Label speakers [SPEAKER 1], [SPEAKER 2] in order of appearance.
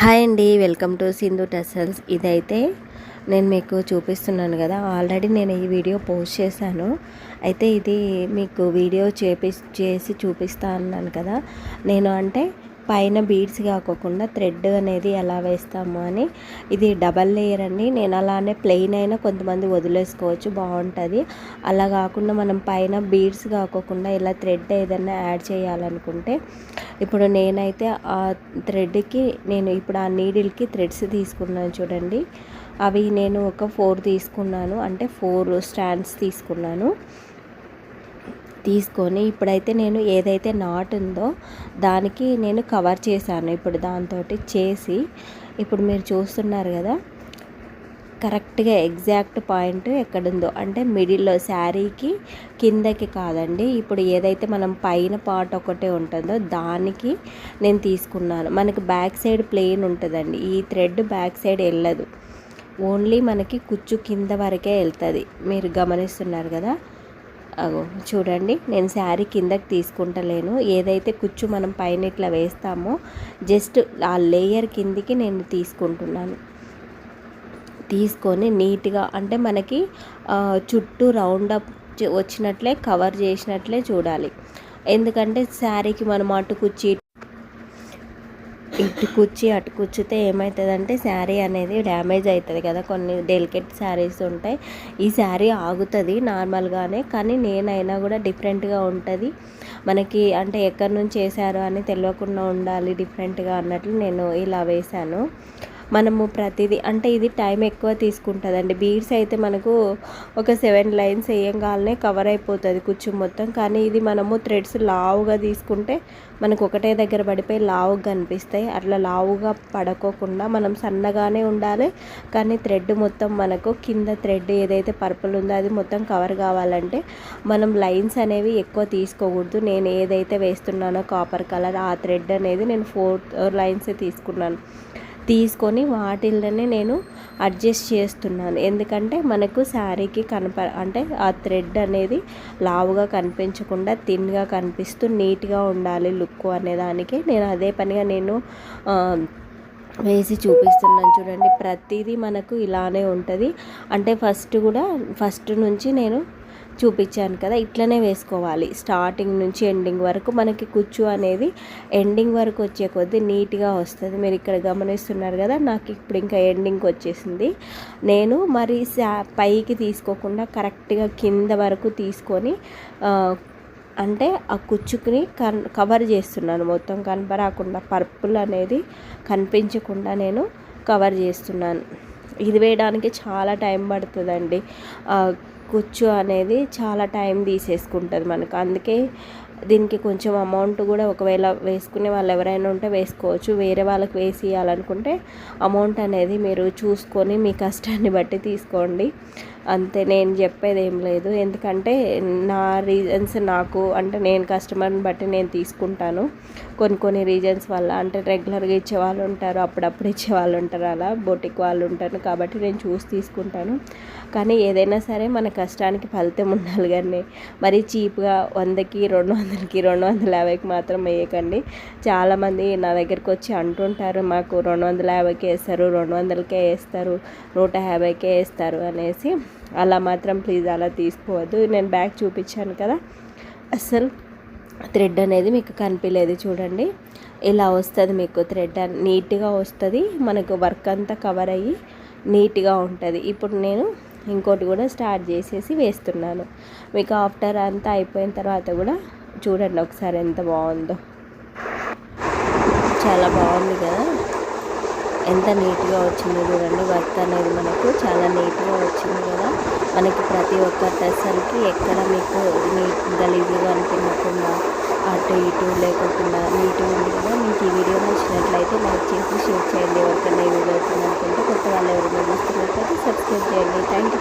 [SPEAKER 1] Hi అండి welcome to Sindhu tassels. ఇదైతే నేను మీకు చూపిస్తున్నాను కదా ఆల్రెడీ నేను ఈ వీడియో పోస్ట్ చేశాను. అయితే ఇది మీకు వీడియో చేపి చేసి చూపిస్తా అన్నాను కదా నేను అంటే పైన బీడ్స్ కాకోకుండా థ్రెడ్ అనేది ఎలా వేస్తాము అని. ఇది డబల్ లేయర్ అండి. నేను అలానే ప్లెయిన్ అయినా కొంతమంది వదిలేసుకోవచ్చు బాగుంటుంది. అలా కాకుండా మనం పైన బీడ్స్ కాకోకుండా ఇలా థ్రెడ్ ఏదైనా యాడ్ చేయాలనుకుంటే ఇప్పుడు నేనైతే ఆ థ్రెడ్కి నేను ఇప్పుడు ఆ నీడిల్కి థ్రెడ్స్ తీసుకున్నాను చూడండి. అవి నేను ఒక ఫోర్ తీసుకున్నాను అంటే ఫోర్ స్టాండ్స్ తీసుకున్నాను. తీసుకొని ఇప్పుడైతే నేను ఏదైతే నాట్ ఉందో దానికి నేను కవర్ చేశాను. ఇప్పుడు దాంతో చేసి ఇప్పుడు మీరు చూస్తున్నారు కదా కరెక్ట్గా ఎగ్జాక్ట్ పాయింట్ ఎక్కడుందో. అంటే మిడిల్లో శారీకి కిందకి కాదండి. ఇప్పుడు ఏదైతే మనం పైన పార్ట్ ఒకటే ఉంటుందో దానికి నేను తీసుకున్నాను. మనకి బ్యాక్ సైడ్ ప్లెయిన్ ఉంటుందండి. ఈ థ్రెడ్ బ్యాక్ సైడ్ వెళ్ళదు. ఓన్లీ మనకి కుచ్చు కింద వరకే వెళ్తుంది. మీరు గమనిస్తున్నారు కదా? అగో చూడండి నేను శారీ కిందకి తీసుకుంటలేను. ఏదైతే కుచ్చు మనం పైన ఇట్లా వేస్తామో జస్ట్ ఆ లేయర్ కిందికి నేను తీసుకుంటున్నాను. తీసుకొని నీట్గా అంటే మనకి చుట్టూ రౌండప్ వచ్చినట్లే కవర్ చేసినట్లే చూడాలి. ఎందుకంటే శారీకి మనం అటు కుచ్చి ఇటు కుచ్చి అటు కుచ్చితే ఏమవుతుందంటే శారీ అనేది డ్యామేజ్ అవుతుంది కదా. కొన్ని డెలికేట్ శారీస్ ఉంటాయి. ఈ శారీ ఆగుతుంది నార్మల్గానే కానీ నేనైనా కూడా డిఫరెంట్గా ఉంటుంది. మనకి అంటే ఎక్కడి నుంచి వేసారో అని తెలియకుండా ఉండాలి డిఫరెంట్గా అన్నట్లు నేను ఇలా వేశాను. మనము ప్రతిదీ అంటే ఇది టైం ఎక్కువ తీసుకుంటుందండి. బీడ్స్ అయితే మనకు ఒక సెవెన్ లైన్స్ వేయంగానే కవర్ అయిపోతుంది కుచ్చు మొత్తం. కానీ ఇది మనము థ్రెడ్స్ లావుగా తీసుకుంటే మనకు ఒకటే దగ్గర పడిపోయి లావుగా కనిపిస్తాయి. అట్లా లావుగా పడుకోకుండా మనం సన్నగానే ఉండాలి. కానీ థ్రెడ్ మొత్తం మనకు కింద థ్రెడ్ ఏదైతే పర్పుల్ ఉందో అది మొత్తం కవర్ కావాలంటే మనం లైన్స్ అనేవి ఎక్కువ తీసుకోకూడదు. నేను ఏదైతే వేస్తున్నానో కాపర్ కలర్ ఆ థ్రెడ్ అనేది నేను ఫోర్ లైన్స్ తీసుకున్నాను. తీసుకొని వాటిల్లోనే నేను అడ్జస్ట్ చేస్తున్నాను. ఎందుకంటే మనకు శారీకి కనప అంటే ఆ థ్రెడ్ అనేది లావుగా కనిపించకుండా థిన్గా కనిపిస్తూ నీట్గా ఉండాలి లుక్ అనేదానికి నేను అదే పనిగా నేను వేసి చూపిస్తున్నాను. చూడండి ప్రతిదీ మనకు ఇలానే ఉంటుంది. అంటే ఫస్ట్ కూడా ఫస్ట్ నుంచి నేను చూపించాను కదా ఇట్లనే వేసుకోవాలి. స్టార్టింగ్ నుంచి ఎండింగ్ వరకు మనకి కుచ్చు అనేది ఎండింగ్ వరకు వచ్చే కొద్దీ నీట్గా వస్తుంది. మీరు ఇక్కడ గమనిస్తున్నారు కదా నాకు ఇప్పుడు ఇంకా ఎండింగ్ వచ్చేసింది. నేను మరి పైకి తీసుకోకుండా కరెక్ట్గా కింద వరకు తీసుకొని అంటే ఆ కుచ్చుకుని కన్ కవర్ చేస్తున్నాను. మొత్తం కనపరాకుండా పర్పుల్ అనేది కనిపించకుండా నేను కవర్ చేస్తున్నాను. ఇది వేయడానికి చాలా టైం పడుతుందండి. కుచ్చు అనేది చాలా టైం తీసేసుకుంటుంది మనకు. అందుకే దీనికి కొంచెం అమౌంట్ కూడా ఒకవేళ వేసుకునే వాళ్ళు ఎవరైనా ఉంటే వేసుకోవచ్చు. వేరే వాళ్ళకి వేసి ఇవ్వాలనుకుంటే అమౌంట్ అనేది మీరు చూసుకొని మీ కష్టాన్ని బట్టి తీసుకోండి. అంతే నేను చెప్పేది ఏం లేదు. ఎందుకంటే నా రీజన్స్ నాకు అంటే నేను కస్టమర్ని బట్టి నేను తీసుకుంటాను. కొన్ని కొన్ని రీజన్స్ వల్ల అంటే రెగ్యులర్గా ఇచ్చే వాళ్ళు ఉంటారు అప్పుడప్పుడు ఇచ్చే వాళ్ళు ఉంటారు అలా బొటిక్ వాళ్ళు ఉంటారు కాబట్టి నేను చూసి తీసుకుంటాను. కానీ ఏదైనా సరే మన కష్టానికి ఫలితం ఉండాలి కానీ మరీ చీప్గా వందకి రెండు వందలకి రెండు వందల యాభైకి మాత్రం వేయకండి. చాలామంది నా దగ్గరికి వచ్చి అంటుంటారు మాకు రెండు వందల యాభైకే వేస్తారు రెండు వందలకే వేస్తారు నూట యాభైకే వేస్తారు అనేసి. అలా మాత్రం ప్లీజ్ అలా తీసుకోవద్దు. నేను బ్యాగ్ చూపించాను కదా. అసలు థ్రెడ్ అనేది మీకు కనిపించలేదు చూడండి. ఇలా వస్తుంది మీకు థ్రెడ్ నీట్గా వస్తుంది. మనకు వర్క్ అంతా కవర్ అయ్యి నీట్గా ఉంటుంది. ఇప్పుడు నేను ఇంకోటి కూడా స్టార్ట్ చేసేసి వేస్తున్నాను. మీకు ఆఫ్టర్ అంతా అయిపోయిన తర్వాత కూడా చూడండి ఒకసారి ఎంత బాగుందో. చాలా బాగుంది కదా. ఎంత నీట్గా వచ్చిందో చూడండి. వర్క్ అనేది మనకు చాలా నీట్గా వచ్చింది కదా. మనకి ప్రతి ఒక్క డ్రెస్సర్కి ఎక్కడ మీకు నీట్ గలీజ్గా అనిపించకుండా అటు ఇటు లేకుండా నీట్గా ఉంది కదా మీకు ఈ వీడియో నచ్చినట్లయితే లైక్ చేసి షేర్ చేయండి. ఎవరికైనా ఈ వీడియో వచ్చిందనుకుంటే కొత్త వాళ్ళు ఎవరైనా చూస్తున్నట్లయితే సబ్స్క్రైబ్ చేయండి. Thank you